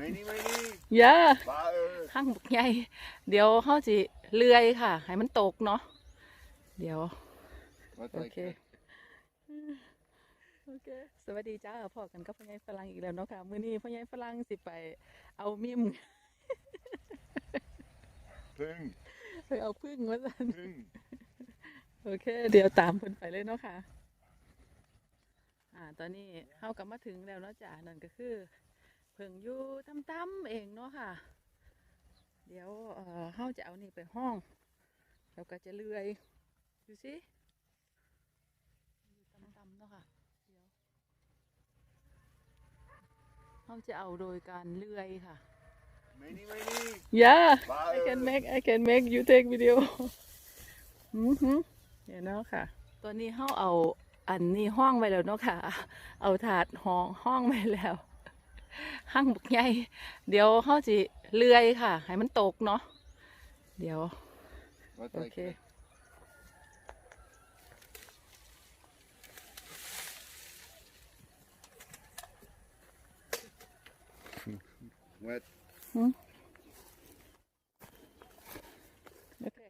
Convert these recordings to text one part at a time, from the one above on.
Many, many. ย่า Bye. ข้างบุกใหญ่ เดี๋ยวเขาสิเลื่อยค่ะ ให้มันตกเนาะ เดี๋ยว Wat โอเคโอเค สวัสดีจ้าพ่อกันกับพ่อใหญ่ฝรั่งอีกแล้วเนาะค่ะ มื้อนี้พ่อใหญ่ฝรั่งสิไป เอามิม Pung, ไปเอาพึ่งมาสั่น pung. โอเค เดี๋ยวตามเพิ่นไปเลยเนาะค่ะ อ่า ตอนนี้เฮากลับมาถึงแล้วเนาะจ้ะนั่นก็คือ เพิ่งอยู่ตั้มๆเองเนาะค่ะ เดี๋ยวเอ่อเฮาจะเอานี่ไปห้องแล้วก็จะเลื่อยดูสิอยู่ตั้มๆเนาะค่ะเดี๋ยวเฮาจะเอาโดยการเลื่อยค่ะ Many, many. Yeah Bye. I can make I can make you take video อือหือเดี๋ยวเนาะค่ะ ตัวนี้เฮาเอาอันนี้ห้องไว้แล้วเนาะค่ะ เอาถาดห้องห้องไว้แล้ว ห้างบุกใหญ่เดี๋ยวเฮาสิเลื่อยค่ะ ให้มันตกเนาะเดี๋ยว Wat โอเค Wat? โอเค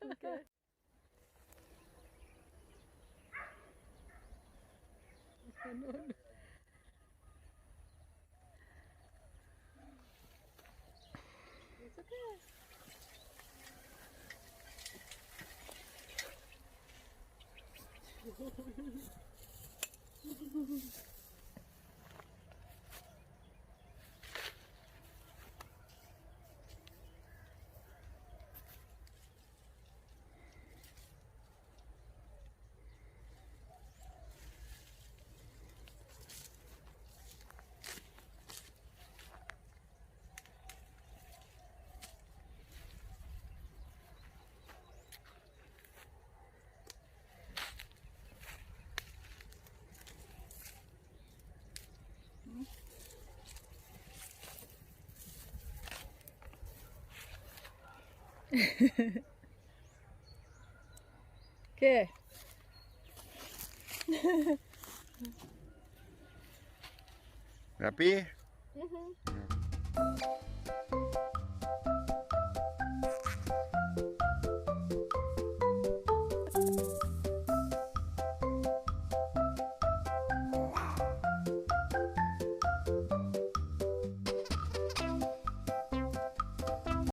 โอเคโอเค quê? ¿Qué? ¿La pie? Uh ah. -huh.